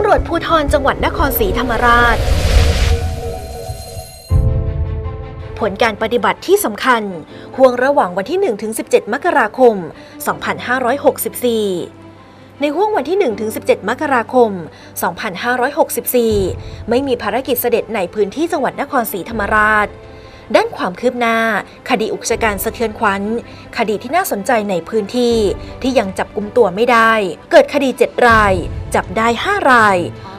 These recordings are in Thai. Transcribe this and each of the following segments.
ำรวจภูธรจังหวัดนครศรีธรรมราช ผลการปฏิบัติที่สำคัญห่วงระหว่างวันที่1ถึง17 มกราคม 2564ในห่วงวันที่1ถึง17 มกราคม 2564 ไม่มีภารกิจเสด็จในพื้นที่จังหวัดนครศรีธรรมราช ด้านความคืบหน้า คดีอุกชะการสะเทือนขวัญคดีที่น่าสนใจในพื้นที่ที่ยังจับกุมตัวไม่ได้ เกิดคดี 7 ราย จับได้ 5 ราย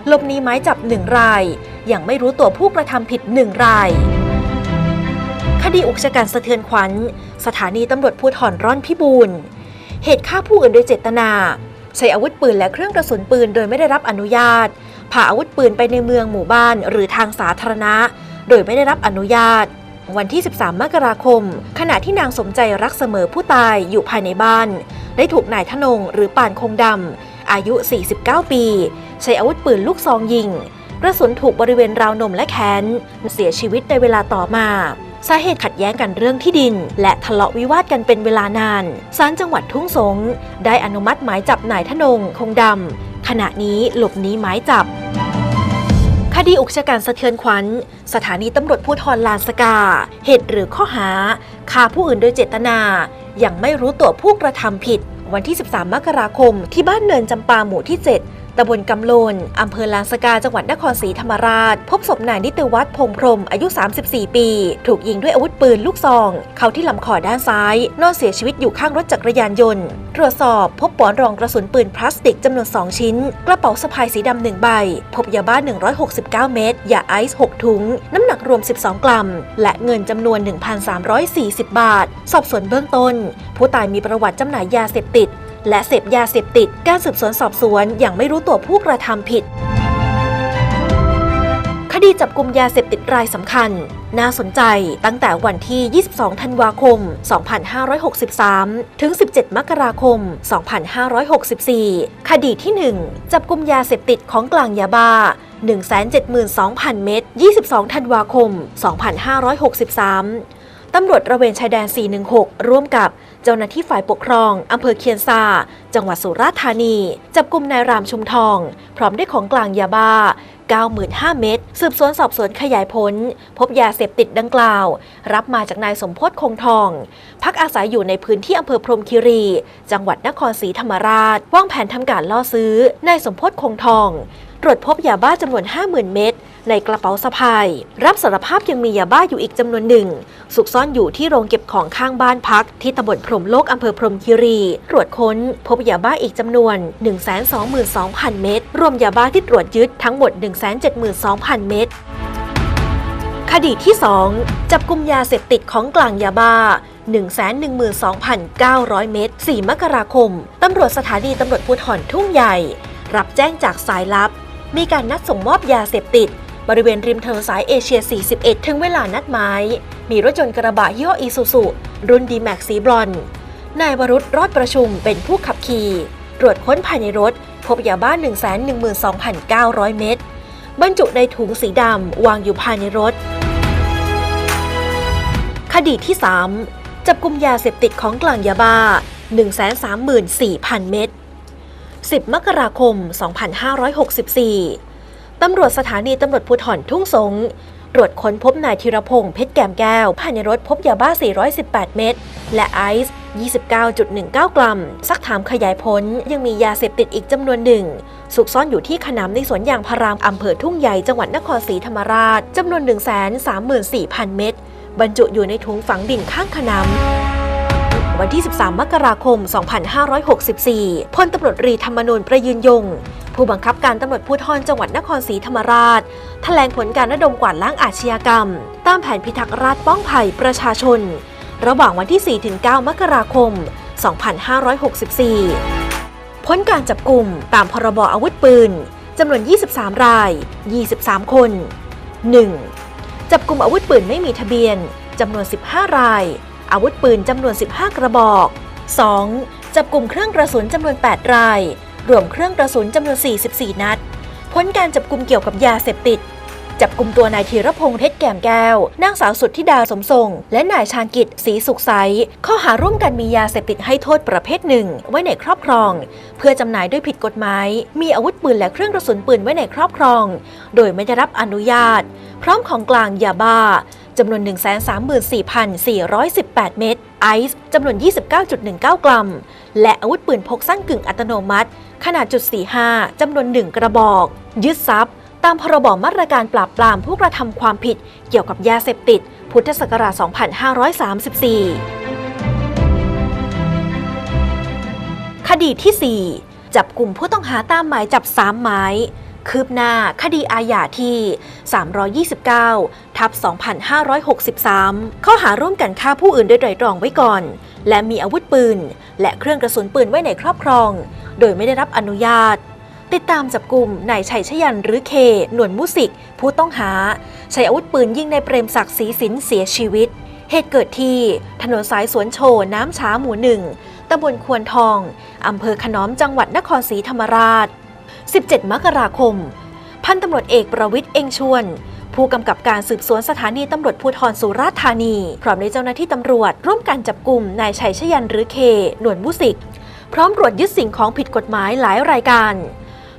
หลบหนีไม้จับ 1 ราย ยังไม่รู้ตัวผู้กระทำผิด 1 รายคดีอุกชะการสะเทือนขวัญ สถานีตำรวจภูธรร่อนพิบูลเหตุฆ่าผู้อื่นโดยเจตนา ใช้อาวุธปืนและเครื่องกระสุนปืนโดยไม่ได้รับอนุญาตพาอาวุธปืนไปในเมืองหมู่บ้านหรือทางสาธารณะ โดยไม่ได้รับอนุญาต วันที่ 13 มกราคม ขณะที่นางสมใจรักเสมอผู้ตายอยู่ภายในบ้าน ได้ถูกนายทนงหรือป่านคงดำอายุ 49 ปี ใช้อาวุธปืนลูกซองยิงกระสุนถูกบริเวณราวนมและแขนเสียชีวิตในเวลาต่อมาสาเหตุขัดแย้งกันเรื่องที่ดิน และทะเลาะวิวาทกันเป็นเวลานานศาลจังหวัดทุ่งสง ได้อนุมัติหมายจับนายทนงคงดำขณะนี้หลบหนีหมายจับ คดีอุกชะกันสะเทือนขวัญ สถานีตำรวจภูธรลานสกา เหตุหรือข้อหาฆ่าผู้อื่นโดยเจตนายังไม่รู้ตัวผู้กระทำผิด วันที่ 13 มกราคม ที่บ้านเนินจำปาหมู่ที่ 7 ตำบลกำโลนอำเภอลานสกาจังหวัดนครศรีธรรมราช พบศพนายนิติวัฒน์พงพรมอายุ 34 ปี ถูกยิงด้วยอาวุธปืนลูกซอง เข้าที่ลำคอด้านซ้าย นอนเสียชีวิตอยู่ข้างรถจักรยานยนต์ ตรวจสอบพบปลอนรองกระสุนปืนพลาสติกจำนวน 2 ชิ้น กระเป๋าสะพายสีดำหนึ่งใบ พบยาบ้า 169 เม็ดยาไอซ์ 6 ถุง น้ำหนักรวม 12 กรัม และเงินจำนวน 1,340 บาท สอบสวนเบื้องต้น ผู้ตายมีประวัติจำหน่ายยาเสพติด และเสพยาเสพติด การสืบสวนสอบสวนยังไม่รู้ตัวผู้กระทำผิด คดีจับกลุ่มยาเสพติดรายสำคัญน่าสนใจตั้งแต่วันที่ 22 ธันวาคม 2563 ถึง 17 มกราคม 2564 คดีที่ 1 จับกลุ่มยาเสพติดของกลางยาบ้า 172,000 เม็ด22 ธันวาคม 2563 ตำรวจระเวนชายแดน 416 ร่วมกับเจ้าหน้าที่ฝ่ายปกครองอำเภอเคียนซา จังหวัดสุราษฎร์ธานี จับกลุ่มนายรามชุมทอง พร้อมด้วยของกลางยาบ้า 95,000 เม็ด สืบสวนสอบสวนขยายผล พบยาเสพติดดังกล่าว รับมาจากนายสมพศคงทอง พักอาศัยอยู่ในพื้นที่อำเภอพรมคีรี จังหวัดนครศรีธรรมราชวางแผนทำการล่อซื้อนายสมพศคงทอง รวจพบยาบ้าจำนวน 50,000 เม็ดในกระเป๋าสะพาย รับสารภาพยังมียาบ้าอยู่อีกจำนวนหนึ่งสุกซ่อนอยู่ที่โรงเก็บของข้างบ้านพัก ที่ตำบลพรมโลกอำเภอพรมคีรีตรวจค้นพบยาบ้าอีกจำนวน 122,000 เม็ดรวมยาบ้าที่ตรวจยึดทั้งหมด 172,000 เม็ดคดีที่ 2 จับกลุ่มยาเสพติดของกลางยาบ้า 112,900 เม็ด4มกราคม ตำรวจสถานีตำรวจภูธรทุ่งใหญ่ รับแจ้งจากสายลับ มีการนัดส่งมอบยาเสพติด บริเวณริมถนนสายเอเชีย 41 ถึงเวลานัดหมาย มีรถยนต์กระบะยี่ห้ออีซูซุรุ่นดีแม็กสีบรอนนายวรุษรอดประชุมเป็นผู้ขับขี่ตรวจค้นภายในรถ พบยาบ้า 112,900 เม็ดบรรจุในถุงสีดำวางอยู่ภายในรถ คดีที่ 3 จับกลุ่มยาเสพติดของกลางยาบ้า 134,000 เม็ด 10 มกราคม 2564 ตำรวจสถานีตำรวจภูธรทุ่งสงตรวจค้นพบนายธีรพงษ์เพชรแก้มแก้ว ภายในรถพบยาบ้า 418 เม็ด และไอซ์ 29.19 กรัมสักถามขยายผลยังมียาเสพติดอีกจำนวนหนึ่งซุกซ่อนอยู่ที่ขนำในสวนยางพารามอำเภอทุ่งใหญ่จังหวัดนครศรีธรรมราชจำนวน 134,000 เม็ด บรรจุอยู่ในถุงฝังดินข้างขนำ วันที่ 13 มกราคม 2564 พลตำรวจรีธรรมนูญประยืนยง ผู้บังคับการตำรวจภูธรจังหวัดนครศรีธรรมราช แถลงผลการระดมกวาดล้างอาชญากรรม ตามแผนพิทักษ์ราษฎร์ป้องภัยประชาชน ระหว่างวันที่ 4-9 มกราคม 2564ผลการจับกลุ่มตามพรบอาวุธปืนจำนวน 23 ราย 23 คน 1. จับกลุ่มอาวุธปืนไม่มีทะเบียนจำนวน 15 ราย อาวุธปืนจำนวน 15 กระบอก 2. จับกลุ่มเครื่องกระสุนจำนวน 8 ราย รวมเครื่องกระสุนจำนวน 44 นัดผลการจับกลุ่มเกี่ยวกับยาเสพติด จับกลุ่มตัวนายธีรพงษ์เพชรแก้มแก้ว นางสาวสุดทธิดาสมทรง และนายชาญกิจศรีสุขใส ข้อหาร่วมกันมียาเสพติดให้โทษประเภทหนึ่ง ไว้ในครอบครอง เพื่อจำหน่ายด้วยผิดกฎหมาย มีอาวุธปืนและเครื่องกระสุนปืนไว้ในครอบครอง โดยไม่ได้รับอนุญาต พร้อมของกลางยาบ้า จำนวน 134,418 เม็ดไอซ์จำนวน 29.19 กรัม และอาวุธปืนพกสั้นกึ่งอัตโนมัติ ขนาดจุด45จำนวน 1 กระบอก ยึดทรัพย์ ตามพรบมาตรการปราบปรามผู้กระทำความผิดเกี่ยวกับยาเสพติด พุทธศักราช 2534 คดีที่ 4 จับกลุ่มผู้ต้องหาตามหมายจับ 3 หมาย คืบหน้าคดีอาญาที่ 329 ทับ 2563 ข้อหาร่วมกันฆ่าผู้อื่นโดยไตรตรองไว้ก่อน และมีอาวุธปืน และเครื่องกระสุนปืนไว้ในครอบครอง โดยไม่ได้รับอนุญาต ติดตามจับกลุ่มนายชัยชยันหรือเค หนวลมุสิก ผู้ต้องหา ใช้อาวุธปืนยิงในเปรมศักดิ์ศรีสินเสียชีวิต เหตุเกิดที่ถนนสายสวนโชน้ำช้าหมู่หนึ่งตำบลควนทอง อำเภอขนอมจังหวัดนครศรีธรรมราช 17 มกราคม พันตำรวจเอกประวิทย์เองชวน ผู้กำกับการสืบสวนสถานีตำรวจภูธรสุราษฎร์ธานี พร้อมในเจ้าหน้าที่ตำรวจ ร่วมกันจับกลุ่มนายชัยชยันหรือเคหนวลมุสิก พร้อมตรวจยึดสิ่งของผิดกฎหมายหลายรายการ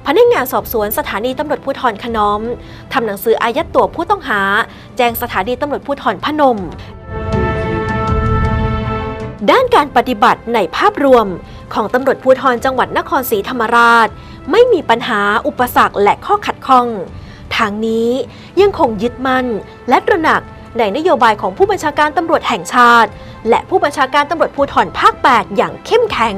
พนักงานสอบสวนสถานีตำรวจภูธรขนอมทำหนังสืออายัดตัวผู้ต้องหา แจ้งสถานีตำรวจภูธรพนม ด้านการปฏิบัติในภาพรวมของตำรวจภูธรจังหวัดนครศรีธรรมราช ไม่มีปัญหาอุปสรรคและข้อขัดข้อง ทางนี้ยังคงยึดมั่นและตระหนักในนโยบายของผู้บัญชาการตำรวจแห่งชาติ และผู้บัญชาการตำรวจภูธรภาค 8 อย่างเข้มแข็ง